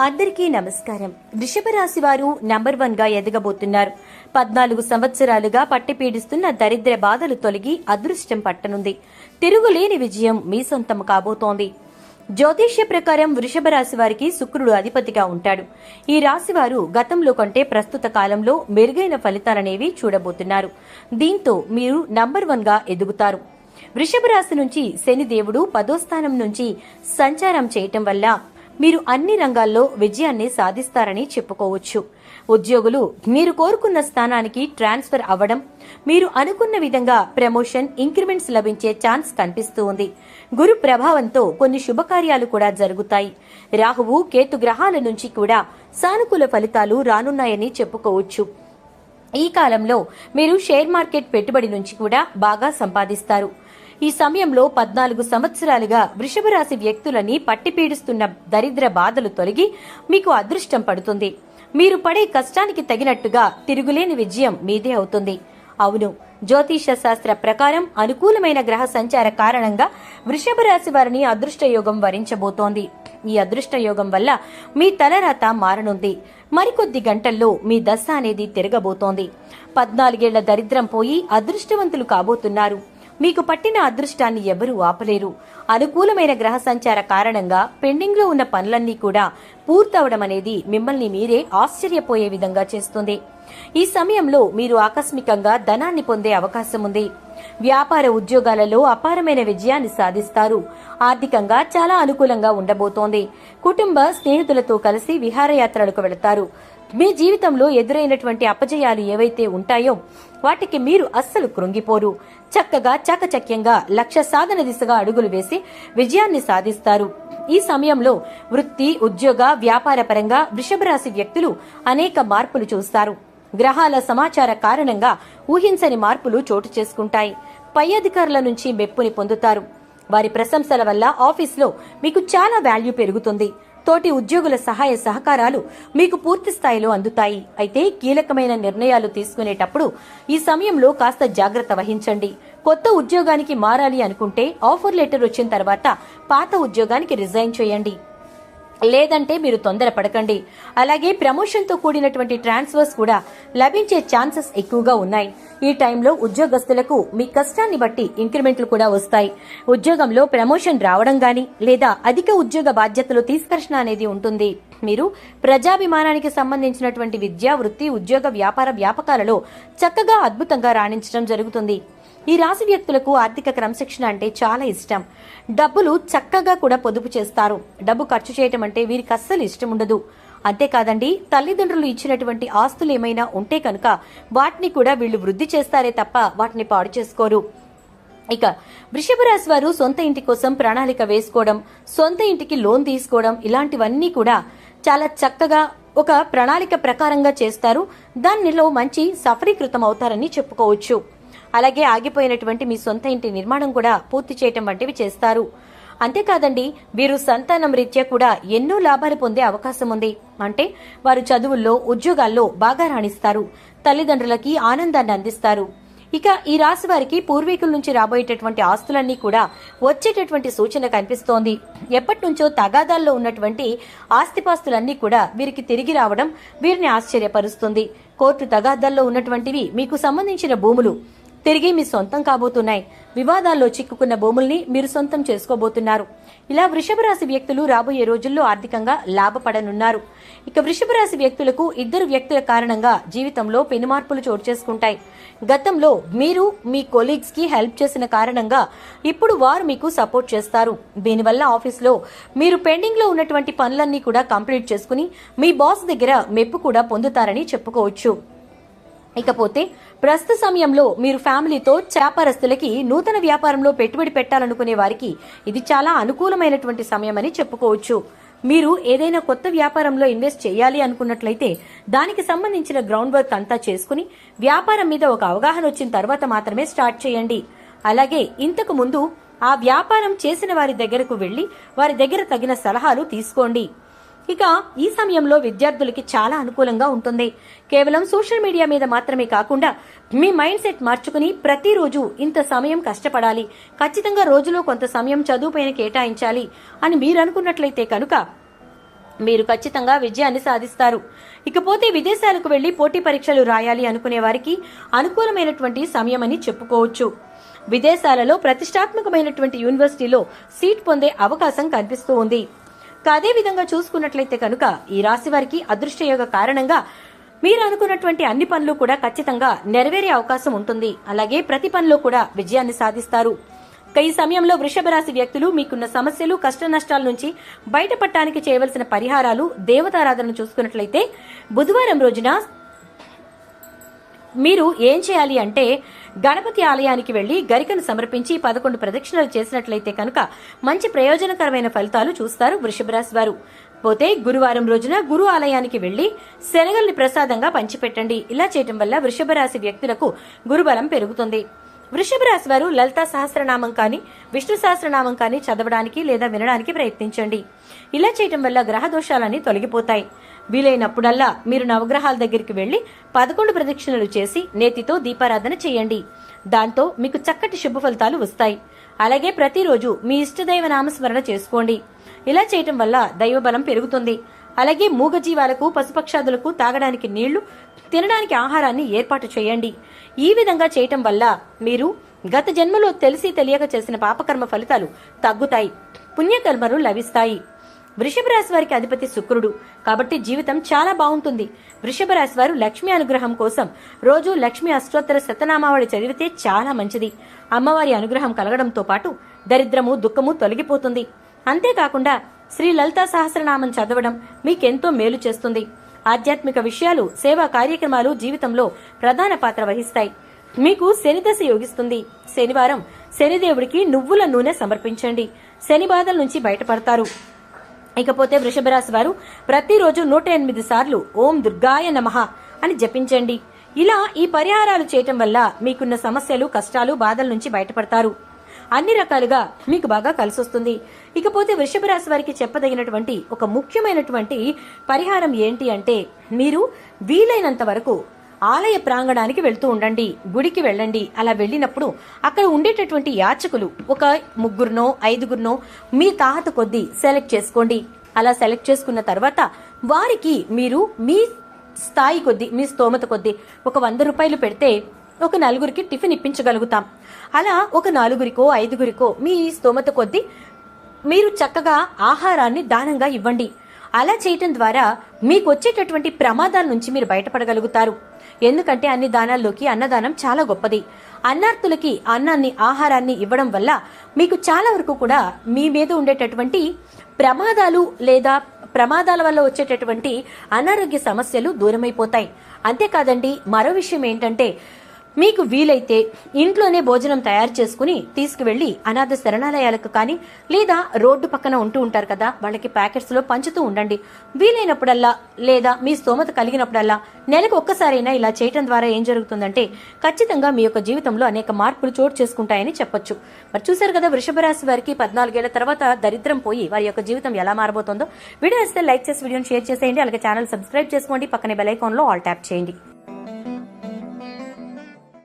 అందరికీ నమస్కారం. వృషభ రాశి వారు నంబర్ వన్గా ఎదగబోతున్నారు. పద్నాలుగు సంవత్సరాలుగా పట్టి పీడిస్తున్న దరిద్ర బాధలు తొలగి అదృష్టం పట్టనుంది. తిరుగులేని విజయం మీ సొంతం కాబోతోంది. జ్యోతిష్య ప్రకారం వృషభ రాశి వారికి శుక్రుడు అధిపతిగా ఉంటాడు. ఈ రాశి వారు గతంలో కంటే ప్రస్తుత కాలంలో మెరుగైన ఫలితాలనేవి చూడబోతున్నారు. దీంతో మీరు నంబర్ వన్గా ఎదుగుతారు. వృషభ రాశి నుంచి శనిదేవుడు పదోస్థానం పదో స్థానం నుంచి సంచారం చేయటం వల్ల మీరు అన్ని రంగాల్లో విజయాన్ని సాధిస్తారని చెప్పుకోవచ్చు. ఉద్యోగులు మీరు కోరుకున్న స్థానానికి ట్రాన్స్ఫర్ అవ్వడం మీరు అనుకున్న విధంగా ప్రమోషన్ ఇంక్రిమెంట్స్ లభించే ఛాన్స్ కనిపిస్తూ ఉంది. గురు ప్రభావంతో కొన్ని శుభకార్యాలు కూడా జరుగుతాయి. రాహువు కేతు గ్రహాల నుంచి కూడా సానుకూల ఫలితాలు రానున్నాయని చెప్పుకోవచ్చు. ఈ కాలంలో మీరు షేర్ మార్కెట్ పెట్టుబడి నుంచి కూడా బాగా సంపాదిస్తారు. ఈ సమయంలో పద్నాలుగు సంవత్సరాలుగా వృషభ రాశి వ్యక్తులని పట్టిపీడిస్తున్న దరిద్ర బాధలు తొలగి మీకు అదృష్టం పడుతుంది. మీరు పడే కష్టానికి తగినట్టుగా తిరుగులేని విజయం మీదే అవుతుంది. అవును జ్యోతిష శాస్త్ర ప్రకారం అనుకూలమైన గ్రహ సంచార కారణంగా వృషభ రాశి వారిని అదృష్ట యోగం వరించబోతోంది. ఈ అదృష్ట యోగం వల్ల మీ తలరాత మారనుంది. మరికొద్ది గంటల్లో మీ దశ అనేది తిరగబోతోంది. పద్నాలుగేళ్ళ దరిద్రం పోయి అదృష్టవంతులు కాబోతున్నారు. మీకు పట్టిన అదృష్టాన్ని ఎవరూ ఆపలేరు. అనుకూలమైన గ్రహ సంచార కారణంగా పెండింగ్లో ఉన్న పనులన్నీ కూడా పూర్తవడం అనేది మిమ్మల్ని మీరే ఆశ్చర్యపోయే విధంగా చేస్తుంది. ఈ సమయంలో మీరు ఆకస్మికంగా ధనాన్ని పొందే అవకాశం ఉంది. వ్యాపార ఉద్యోగాలలో అపారమైన విజయాన్ని సాధిస్తారు. ఆర్థికంగా చాలా అనుకూలంగా ఉండబోతోంది. కుటుంబ స్నేహితులతో కలిసి విహారయాత్రలకు వెళతారు. మీ జీవితంలో ఎదురైనటువంటి అపజయాలు ఏవైతే ఉంటాయో వాటికి మీరు అస్సలు కృంగిపోరు. చక్కగా చాకచక్యంగా లక్ష్య సాధన దిశగా అడుగులు వేసి విజయాన్ని సాధిస్తారు. ఈ సమయంలో వృత్తి ఉద్యోగ వ్యాపార పరంగా వృషభరాశి వ్యక్తులు అనేక మార్పులు చూస్తారు. గ్రహాల సమాచార కారణంగా ఊహించని మార్పులు చోటు చేసుకుంటాయి. పై అధికారుల నుంచి మెప్పుని పొందుతారు. వారి ప్రశంసల వల్ల ఆఫీస్లో మీకు చాలా వాల్యూ పెరుగుతుంది. తోటి ఉద్యోగుల సహాయ సహకారాలు మీకు పూర్తి స్థాయిలో అందుతాయి. అయితే కీలకమైన నిర్ణయాలు తీసుకునేటప్పుడు ఈ సమయంలో కాస్త జాగ్రత్త వహించండి. కొత్త ఉద్యోగానికి మారాలి అనుకుంటే ఆఫర్ లెటర్ వచ్చిన తర్వాత పాత ఉద్యోగానికి రిజైన్ చేయండి. లేదంటే మీరు తొందరపడకండి. అలాగే ప్రమోషన్తో కూడినటువంటి ట్రాన్స్ఫర్స్ కూడా లభించే ఛాన్సెస్ ఎక్కువగా ఉన్నాయి. ఈ టైంలో ఉద్యోగస్తులకు మీ కష్టాన్ని బట్టి ఇంక్రిమెంట్లు కూడా వస్తాయి. ఉద్యోగంలో ప్రమోషన్ రావడం గాని లేదా అధిక ఉద్యోగ బాధ్యతలు తీసుకర్షణ అనేది ఉంటుంది. మీరు ప్రజాభిమానానికి సంబంధించినటువంటి విద్యా వృత్తి ఉద్యోగ వ్యాపార వ్యాపకాలలో చక్కగా అద్భుతంగా రాణించడం జరుగుతుంది. ఈ రాశి వ్యక్తులకు ఆర్థిక క్రమశిక్షణ అంటే చాలా ఇష్టం. డబ్బులు చక్కగా కూడా పొదుపు చేస్తారు. డబ్బు ఖర్చు చేయటం అంటే వీరికి అస్సలు ఇష్టం ఉండదు. అంతేకాదండి తల్లిదండ్రులు ఇచ్చినటువంటి ఆస్తులు ఏమైనా ఉంటే కనుక వాటిని కూడా వీళ్ళు వృద్ధి చేస్తారే తప్ప వాటిని పాడు చేసుకోరు. ఇక వృషభ రాశి వారు సొంత ఇంటి కోసం ప్రణాళిక వేసుకోవడం సొంత ఇంటికి లోన్ తీసుకోవడం ఇలాంటివన్నీ కూడా చాలా చక్కగా ఒక ప్రణాళిక ప్రకారంగా చేస్తారు. దానిలో మంచి సఫరీకృతం అవుతారని చెప్పుకోవచ్చు. అలాగే ఆగిపోయినటువంటి మీ సొంత ఇంటి నిర్మాణం కూడా పూర్తి చేయటం వంటివి చేస్తారు. అంతేకాదండి వీరు సంతానం రీత్యా కూడా ఎన్నో లాభాలు పొందే అవకాశం ఉంది. అంటే వారు చదువుల్లో ఉద్యోగాల్లో బాగా రాణిస్తారు. తల్లిదండ్రులకి ఆనందాన్ని అందిస్తారు. ఇక ఈ రాశి వారికి పూర్వీకుల నుంచి రాబోయేటటువంటి ఆస్తులన్నీ కూడా వచ్చేటటువంటి సూచన కనిపిస్తోంది. ఎప్పటి నుంచో తగాదాల్లో ఉన్నటువంటి ఆస్తిపాస్తులన్నీ కూడా వీరికి తిరిగి రావడం వీరిని ఆశ్చర్యపరుస్తుంది. కోర్టు తగాదాల్లో ఉన్నటువంటివి మీకు సంబంధించిన భూములు తిరిగి మీ సొంతం కాబోతున్నాయి. వివాదాల్లో చిక్కుకున్న భూముల్ని మీరు సొంతం చేసుకోబోతున్నారు. ఇలా వృషభ రాశి వ్యక్తులు రాబోయే రోజుల్లో ఆర్థికంగా లాభపడనున్నారు. ఇక వృషభ రాశి వ్యక్తులకు ఇద్దరు వ్యక్తుల కారణంగా జీవితంలో పెనుమార్పులు చోటు చేసుకుంటాయి. గతంలో మీరు మీ కొలీగ్స్కి హెల్ప్ చేసిన కారణంగా ఇప్పుడు వారు మీకు సపోర్ట్ చేస్తారు. దీనివల్ల ఆఫీస్లో మీరు పెండింగ్లో ఉన్నటువంటి పనులన్నీ కూడా కంప్లీట్ చేసుకుని మీ బాస్ దగ్గర మెప్పు కూడా పొందుతారని చెప్పుకోవచ్చు. ఇకపోతే ప్రస్తుత సమయంలో మీరు ఫ్యామిలీతో వ్యాపారస్తులకి నూతన వ్యాపారంలో పెట్టుబడి పెట్టాలనుకునే వారికి ఇది చాలా అనుకూలమైనటువంటి సమయమని చెప్పుకోవచ్చు. మీరు ఏదైనా కొత్త వ్యాపారంలో ఇన్వెస్ట్ చేయాలి అనుకున్నట్లయితే దానికి సంబంధించిన గ్రౌండ్ వర్క్ అంతా చేసుకుని వ్యాపారం మీద ఒక అవగాహన వచ్చిన తర్వాత మాత్రమే స్టార్ట్ చేయండి. అలాగే ఇంతకు ముందు ఆ వ్యాపారం చేసిన వారి దగ్గరకు వెళ్ళి వారి దగ్గర తగిన సలహాలు తీసుకోండి. ఇక ఈ సమయంలో విద్యార్థులకి చాలా అనుకూలంగా ఉంటుంది. కేవలం సోషల్ మీడియా మీద మాత్రమే కాకుండా మీ మైండ్ సెట్ మార్చుకుని ప్రతిరోజు ఇంత సమయం కష్టపడాలి. ఖచ్చితంగా రోజులో కొంత సమయం చదువుపైన కేటాయించాలి అని మీరు అనుకున్నట్లయితే కనుక మీరు ఖచ్చితంగా విజయాన్ని సాధిస్తారు. ఇకపోతే విదేశాలకు వెళ్ళి పోటీ పరీక్షలు రాయాలి అనుకునే వారికి అనుకూలమైనటువంటి సమయమని చెప్పుకోవచ్చు. విదేశాలలో ప్రతిష్టాత్మకమైనటువంటి యూనివర్సిటీలో సీట్ పొందే అవకాశం కనిపిస్తూ ఉంది. ఇక అదే విధంగా చూసుకున్నట్లయితే కనుక ఈ రాశి వారికి అదృష్టయోగ కారణంగా మీరు అనుకున్నటువంటి అన్ని పనులు కూడా ఖచ్చితంగా నెరవేరే అవకాశం ఉంటుంది. అలాగే ప్రతి పనిలో కూడా విజయాన్ని సాధిస్తారు. ఈ సమయంలో వృషభ రాశి వ్యక్తులు మీకున్న సమస్యలు కష్ట నష్టాల నుంచి బయటపడటానికి చేయవలసిన పరిహారాలు దేవతారాధన చూసుకున్నట్లయితే బుధవారం రోజున మీరు ఏం చేయాలి అంటే గణపతి ఆలయానికి వెళ్ళి గరికను సమర్పించి పదకొండు ప్రదక్షిణలు చేసినట్లయితే కనుక మంచి ప్రయోజనకరమైన ఫలితాలు చూస్తారు వృషభరాశి వారు. పోతే గురువారం రోజున గురు ఆలయానికి వెళ్ళి శనగల్ని ప్రసాదంగా పంచిపెట్టండి. ఇలా చేయటం వల్ల వృషభ రాశి వ్యక్తులకు గురుబలం పెరుగుతుంది. వృషభ రాశి వారు లలితా సహస్రనామం కానీ విష్ణు సహస్రనామం కానీ చదవడానికి లేదా వినడానికి ప్రయత్నించండి. ఇలా చేయటం వల్ల గ్రహ దోషాలన్నీ తొలగిపోతాయి. వీలైనప్పుడల్లా మీరు నవగ్రహాల దగ్గరికి వెళ్ళి పదకొండు ప్రదక్షిణలు చేసి నేతితో దీపారాధన చేయండి. దాంతో మీకు చక్కటి శుభ ఫలితాలు వస్తాయి. అలాగే ప్రతిరోజు మీ ఇష్టదైవ నామస్మరణ చేసుకోండి. ఇలా చేయటం వల్ల దైవబలం పెరుగుతుంది. అలాగే మూగజీవాలకు పశుపక్షాదులకు తాగడానికి నీళ్ళు తినడానికి ఆహారాన్ని ఏర్పాటు చేయండి. ఈ విధంగా చేయటం వల్ల మీరు గత జన్మలో తెలిసి తెలియక చేసిన పాపకర్మ ఫలితాలు తగ్గుతాయి. పుణ్యకర్మలు లభిస్తాయి. వృషభ రాశి వారికి అధిపతి శుక్రుడు. కాబట్టి జీవితం చాలా బాగుంటుంది. వృషభ రాశి వారు లక్ష్మీ అనుగ్రహం కోసం రోజు లక్ష్మీ అష్టోత్తర శతనామావళి చదివితే చాలా మంచిది. అమ్మవారి అనుగ్రహం కలగడంతో పాటు దరిద్రము దుఃఖము తొలగిపోతుంది. అంతేకాకుండా శ్రీ లలితా సహస్రనామం చదవడం మీకెంతో మేలు చేస్తుంది. ఆధ్యాత్మిక విషయాలు సేవా కార్యక్రమాలు జీవితంలో ప్రధాన పాత్ర వహిస్తాయి. మీకు శనిదశ యోగిస్తుంది. శనివారం శనిదేవుడికి నువ్వుల నూనె సమర్పించండి. శని బాధల నుంచి బయటపడతారు. ఇకపోతే వృషభ రాశి వారు ప్రతిరోజు నూట ఎనిమిది సార్లు ఓం దుర్గాయ నమః అని జపించండి. ఇలా ఈ పరిహారాలు చేయటం వల్ల మీకున్న సమస్యలు కష్టాలు బాధల నుంచి బయటపడతారు. అన్ని రకాలుగా మీకు బాగా కలిసొస్తుంది. ఇకపోతే వృషభ రాశి వారికి చెప్పదగినటువంటి ఒక ముఖ్యమైనటువంటి పరిహారం ఏంటి అంటే మీరు వీలైనంత వరకు ఆలయ ప్రాంగణానికి వెళ్తూ ఉండండి గుడికి వెళ్ళండి. అలా వెళ్ళినప్పుడు అక్కడ ఉండేటటువంటి యాచకులు ఒక ముగ్గురునో ఐదుగురునో మీ తాహత కొద్దీ సెలెక్ట్ చేసుకోండి. అలా సెలెక్ట్ చేసుకున్న తర్వాత వారికి మీరు మీ స్థాయి కొద్దీ మీ స్తోమత కొద్దీ ఒక వంద రూపాయలు పెడితే ఒక నలుగురికి టిఫిన్ ఇప్పించగలుగుతాం. అలా ఒక నలుగురికో ఐదుగురికో మీ స్తోమత కొద్దీ మీరు చక్కగా ఆహారాన్ని దానంగా ఇవ్వండి. అలా చేయటం ద్వారా మీకు వచ్చేటటువంటి ప్రమాదాల నుంచి మీరు బయటపడగలుగుతారు. ఎందుకంటే అన్ని దానాల్లోకి అన్నదానం చాలా గొప్పది. అన్నార్థులకి అన్నాన్ని ఆహారాన్ని ఇవ్వడం వల్ల మీకు చాలా వరకు కూడా మీ మీద ఉండేటటువంటి ప్రమాదాలు లేదా ప్రమాదాల వల్ల వచ్చేటటువంటి అనారోగ్య సమస్యలు దూరమైపోతాయి. అంతేకాదండి మరో విషయం ఏంటంటే మీకు వీలైతే ఇంట్లోనే భోజనం తయారు చేసుకుని తీసుకువెళ్ళి అనాథ శరణాలయాలకు కానీ లేదా రోడ్డు పక్కన ఉంటూ ఉంటారు కదా వాళ్ళకి ప్యాకెట్స్లో పంచుతూ ఉండండి. వీలైనప్పుడల్లా లేదా మీ స్తోమత కలిగినప్పుడల్లా నెలకు ఒక్కసారైనా ఇలా చేయటం ద్వారా ఏం జరుగుతుందంటే ఖచ్చితంగా మీ యొక్క జీవితంలో అనేక మార్పులు చోటు చేసుకుంటాయని చెప్పొచ్చు. మరి చూశారు కదా వృషభ రాశి వారికి పద్నాలుగేళ్ళ తర్వాత దరిద్రం పోయి వారి యొక్క జీవితం ఎలా మారబోతుందో. వీడియో వస్తే లైక్ చేసి వీడియోని షేర్ చేసేయండి. అలాగే ఛానల్ సబ్స్క్రైబ్ చేసుకోండి. పక్కనే బెల్ ఐకాన్లో ఆల్ ట్యాప్ చేయండి.